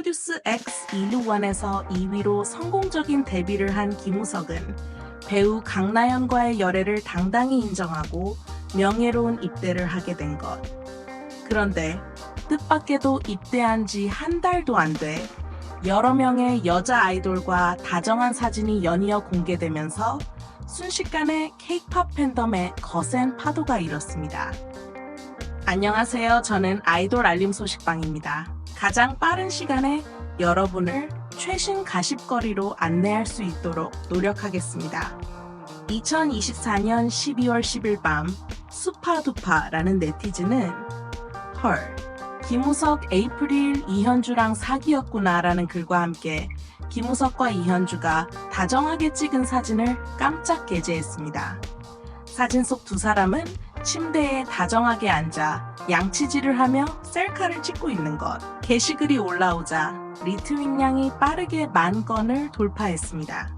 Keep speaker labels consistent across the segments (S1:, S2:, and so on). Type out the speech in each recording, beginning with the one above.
S1: 프로듀스 X 이루원에서 2위로 성공적인 데뷔를 한 김우석은 배우 강나연과의 열애를 당당히 인정하고 명예로운 입대를 하게 된 것. 그런데 뜻밖에도 입대한 지 한 달도 안 돼 여러 명의 여자 아이돌과 다정한 사진이 연이어 공개되면서 순식간에 케이팝 팬덤에 거센 파도가 일었습니다. 안녕하세요. 저는 아이돌 알림 소식방입니다. 가장 빠른 시간에 여러분을 최신 가십거리로 안내할 수 있도록 노력하겠습니다. 2024년 12월 10일 밤 수파두파라는 네티즌은 헐 김우석 에이프릴 이현주랑 사귀었구나라는 글과 함께 김우석과 이현주가 다정하게 찍은 사진을 깜짝 게재했습니다. 사진 속 두 사람은 침대에 다정하게 앉아 양치질을 하며 셀카를 찍고 있는 것. 게시글이 올라오자 리트윗량이 빠르게 만 건을 돌파했습니다.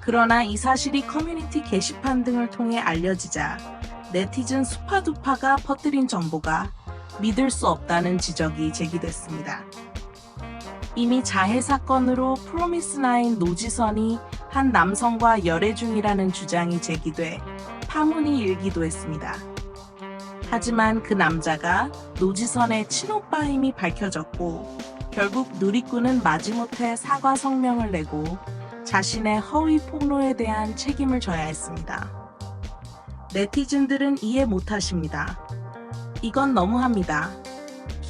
S1: 그러나 이 사실이 커뮤니티 게시판 등을 통해 알려지자 네티즌 수파두파가 퍼뜨린 정보가 믿을 수 없다는 지적이 제기됐습니다. 이미 자해 사건으로 프로미스나인 노지선이 한 남성과 열애 중이라는 주장이 제기돼 파문이 일기도 했습니다. 하지만 그 남자가 노지선의 친오빠임이 밝혀졌고 결국 누리꾼은 마지못해 사과 성명을 내고 자신의 허위 폭로에 대한 책임을 져야 했습니다. 네티즌들은 이해 못하십니다. 이건 너무합니다.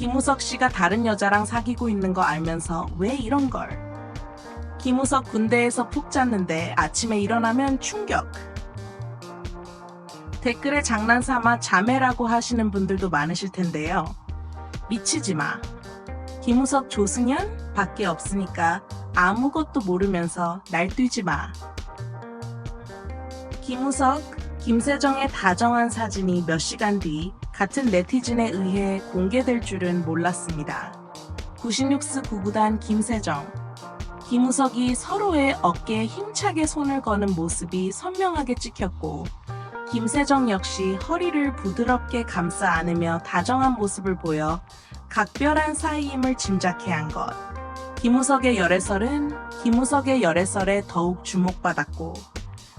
S1: 김우석 씨가 다른 여자랑 사귀고 있는 거 알면서 왜 이런 걸? 김우석 군대에서 푹 잤는데 아침에 일어나면 충격. 댓글에 장난삼아 자매라고 하시는 분들도 많으실 텐데요. 미치지 마. 김우석 조승연 밖에 없으니까 아무것도 모르면서 날뛰지 마. 김우석, 김세정의 다정한 사진이 몇 시간 뒤 같은 네티즌에 의해 공개될 줄은 몰랐습니다. 96스 구구단 김세정, 김우석이 서로의 어깨에 힘차게 손을 거는 모습이 선명하게 찍혔고, 김세정 역시 허리를 부드럽게 감싸 안으며 다정한 모습을 보여 각별한 사이임을 짐작해 한 것. 김우석의 열애설은 김우석의 열애설에 더욱 주목받았고,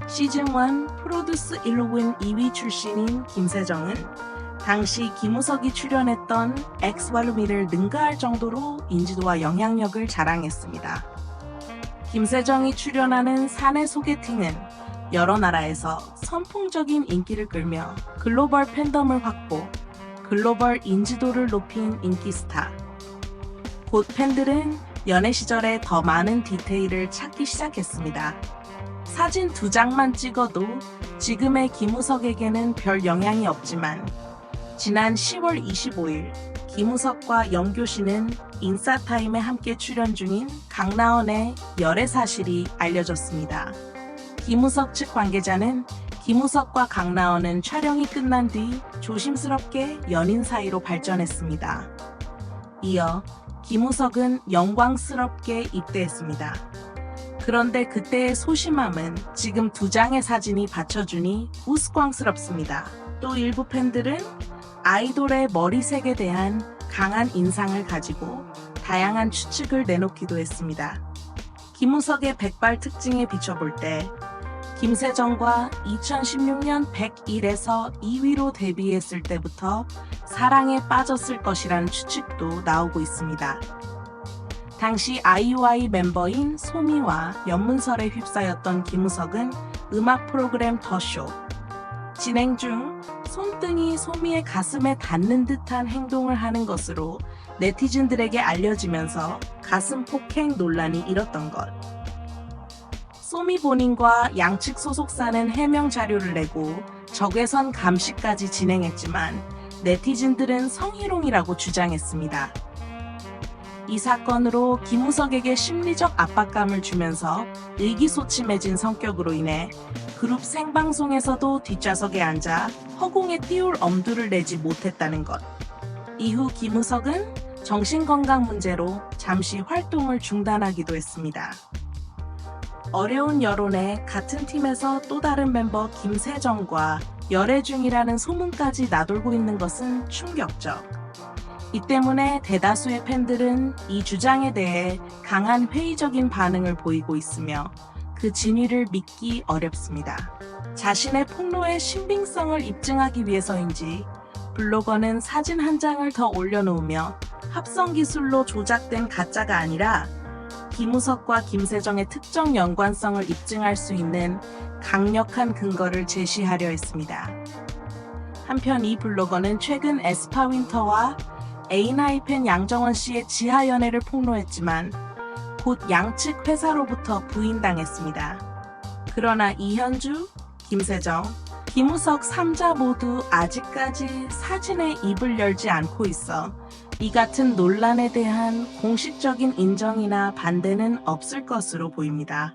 S1: 시즌1 프로듀스 1로 2위 출신인 김세정은 당시 김우석이 출연했던 엑스왈루미를 능가할 정도로 인지도와 영향력을 자랑했습니다. 김세정이 출연하는 사내 소개팅은 여러 나라에서 선풍적인 인기를 끌며 글로벌 팬덤을 확보, 글로벌 인지도를 높인 인기 스타. 곧 팬들은 연애 시절에 더 많은 디테일을 찾기 시작했습니다. 사진 두 장만 찍어도 지금의 김우석에게는 별 영향이 없지만 지난 10월 25일 김우석과 영교 씨는 인싸타임에 함께 출연 중인 강나원의 열애 사실이 알려졌습니다. 김우석 측 관계자는 김우석과 강나원은 촬영이 끝난 뒤 조심스럽게 연인 사이로 발전했습니다. 이어 김우석은 영광스럽게 입대했습니다. 그런데 그때의 소심함은 지금 두 장의 사진이 받쳐주니 우스꽝스럽습니다. 또 일부 팬들은 아이돌의 머리색에 대한 강한 인상을 가지고 다양한 추측을 내놓기도 했습니다. 김우석의 백발 특징에 비춰볼 때 김세정과 2016년 101에서 2위로 데뷔했을 때부터 사랑에 빠졌을 것이라는 추측도 나오고 있습니다. 당시 아이오아이 멤버인 소미와 연문설에 휩싸였던 김우석은 음악 프로그램 더쇼 진행 중 손등이 소미의 가슴에 닿는 듯한 행동을 하는 것으로 네티즌들에게 알려지면서 가슴 폭행 논란이 일었던 것. 소미 본인과 양측 소속사는 해명 자료를 내고 적외선 감시까지 진행했지만 네티즌들은 성희롱이라고 주장했습니다. 이 사건으로 김우석에게 심리적 압박감을 주면서 의기소침해진 성격으로 인해 그룹 생방송에서도 뒷좌석에 앉아 허공에 띄울 엄두를 내지 못했다는 것. 이후 김우석은 정신건강 문제로 잠시 활동을 중단하기도 했습니다. 어려운 여론에 같은 팀에서 또 다른 멤버 김세정과 열애 중이라는 소문까지 나돌고 있는 것은 충격적. 이 때문에 대다수의 팬들은 이 주장에 대해 강한 회의적인 반응을 보이고 있으며 그 진위를 믿기 어렵습니다. 자신의 폭로의 신빙성을 입증하기 위해서인지 블로거는 사진 한 장을 더 올려놓으며 합성 기술로 조작된 가짜가 아니라 김우석과 김세정의 특정 연관성을 입증할 수 있는 강력한 근거를 제시하려 했습니다. 한편 이 블로거는 최근 에스파 윈터와 에이나이 팬 양정원 씨의 지하 연애를 폭로했지만 곧 양측 회사로부터 부인당했습니다. 그러나 이현주, 김세정, 김우석 3자 모두 아직까지 사진에 입을 열지 않고 있어 이 같은 논란에 대한 공식적인 인정이나 반대는 없을 것으로 보입니다.